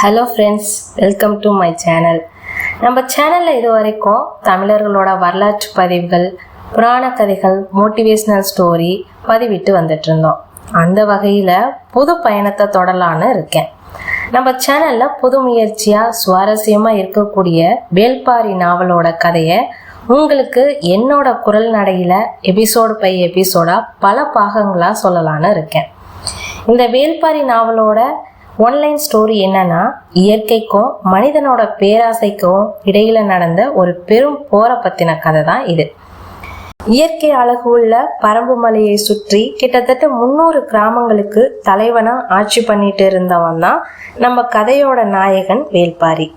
Hello friends welcome to my channel நம்ம சேனலில் இது வரைக்கும் தமிழர்களோட வரலாற்று பதிவுகள் புராண கதைகள் மோட்டிவேஷ்னல் ஸ்டோரி பதிவிட்டு வந்துட்டு இருந்தோம். அந்த வகையில் புது பயணத்தை தொடரலான்னு இருக்கேன். நம்ம சேனலில் புது முயற்சியாக சுவாரஸ்யமாக இருக்கக்கூடிய வேல்பாரி நாவலோட கதையை உங்களுக்கு என்னோட குரல் நடையில் எபிசோடு பை எபிசோடாக பல பாகங்களாக சொல்லலான்னு இருக்கேன். இந்த வேல்பாரி நாவலோட ஒன்லைன் ஸ்டோரி என்னன்னா இயற்கைக்கும் மனிதனோட பேராசைக்கும் இடையில நடந்த ஒரு பெரும் போரை பத்தின கதை தான் இது. இயற்கை அழகு உள்ள பரம்பு மலையை சுற்றி கிட்டத்தட்ட முன்னூறு கிராமங்களுக்கு தலைவனா ஆட்சி பண்ணிட்டு இருந்தவன் தான் நம்ம கதையோட நாயகன் வேல்பாரி.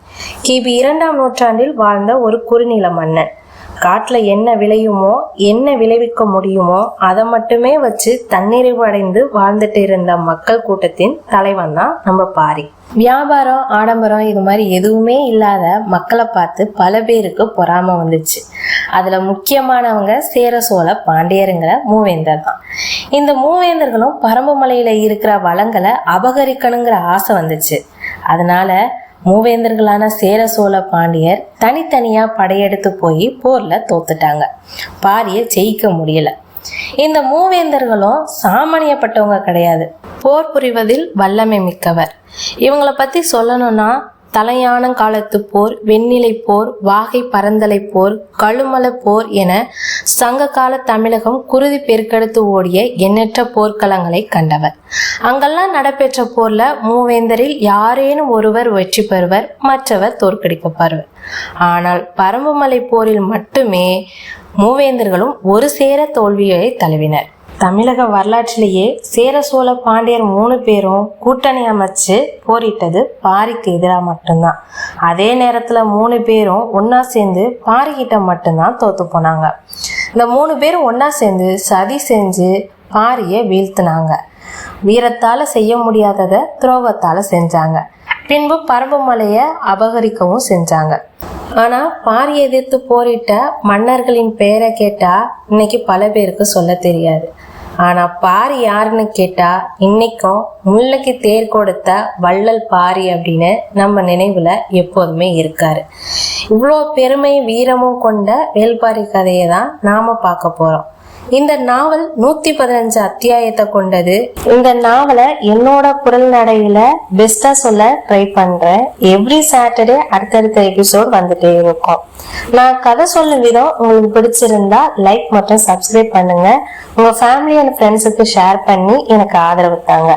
கிபி இரண்டாம் நூற்றாண்டில் வாழ்ந்த ஒரு குறுநில மன்னன். காட்டில் என்ன விளையுமோ என்ன விளைவிக்க முடியுமோ அதை மட்டுமே வச்சு தன்னிறைவு அடைந்து வாழ்ந்துட்டு இருந்த மக்கள் கூட்டத்தின் தலைவன் தான் நம்ம பாரி. வியாபாரம் ஆடம்பரம் இது மாதிரி எதுவுமே இல்லாத மக்களை பார்த்து பல பேருக்கு பொறாம வந்துச்சு. அதுல முக்கியமானவங்க சேர சோழ பாண்டியருங்கிற மூவேந்தர் தான். இந்த மூவேந்தர்களும் பரம்பு மலையில இருக்கிற வளங்களை அபகரிக்கணுங்கிற ஆசை வந்துச்சு. அதனால மூவேந்தர்களான சேர சோழ பாண்டியர் தனித்தனியா படையெடுத்து போய் போர்ல தோத்துட்டாங்க. பாரிய ஜெயிக்க முடியல. இந்த மூவேந்தர்களும் சாமானியப்பட்டவங்க கிடையாது. போர் புரிவதில் வல்லமை மிக்கவர். இவங்களை பத்தி சொல்லணும்னா தலையான காலத்து போர் வெண்ணிலை போர் வாகை பரந்தலை போர் கழுமல போர் என சங்க கால தமிழகம் குருதி பெருக்கெடுத்து ஓடிய எண்ணற்ற போர்க்களங்களை கண்டவர். அங்கெல்லாம் நடைபெற்ற போர்ல மூவேந்தரில் யாரேனும் ஒருவர் வெற்றி பெறுவர் மற்றவர் தோற்கடிக்கப்படுவர் ஆனால் பரம்புமலை போரில் மட்டுமே மூவேந்தர்களும் ஒரு சேர தோல்வியை தழுவினர். தமிழக வரலாற்றிலேயே சேர சோழ பாண்டியர் மூணு பேரும் கூட்டணி அமைச்சு போரிட்டது பாரிக்கு எதிராக மட்டும்தான். அதே நேரத்தில் மூணு பேரும் ஒன்றா சேர்ந்து பாரிக்கிட்ட மட்டும்தான் தோத்து போனாங்க. இந்த மூணு பேரும் ஒன்றா சேர்ந்து சதி செஞ்சு பாரியை வீழ்த்தினாங்க. வீரத்தால் செய்ய முடியாததை துரோகத்தால் செஞ்சாங்க. பின்பு பரம்பு மலையை அபகரிக்கவும் செஞ்சாங்க. ஆனால் பாரி எதிர்த்து போரிட்ட மன்னர்களின் பெயரை கேட்டால் இன்னைக்கு பல பேருக்கு சொல்ல தெரியாது. ஆனால் பாரி யாருன்னு கேட்டால் இன்னைக்கும் முல்லைக்கு தேர் கொடுத்த வள்ளல் பாரி அப்படின்னு நம்ம நினைவில் எப்போதுமே இருக்காரு. இவ்வளோ பெருமை வீரமும் கொண்ட வேல்பாரி கதையை தான் நாம பார்க்க போறோம். இந்த நாவல் நூத்தி பதினஞ்சு அத்தியாயத்தை கொண்டது. இந்த நாவலை என்னோட குரல் நடையில பெஸ்டா சொல்ல ட்ரை பண்றேன். எவ்ரி சாட்டர்டே அடுத்தடுத்த எபிசோட் வந்துட்டே இருக்கும். நான் கதை சொல்லும் விதம் உங்களுக்கு பிடிச்சிருந்தா லைக் மற்றும் சப்ஸ்கிரைப் பண்ணுங்க. உங்க ஃபேமிலி அண்ட் ஃப்ரெண்ட்ஸுக்கு ஷேர் பண்ணி எனக்கு ஆதரவு தாங்க.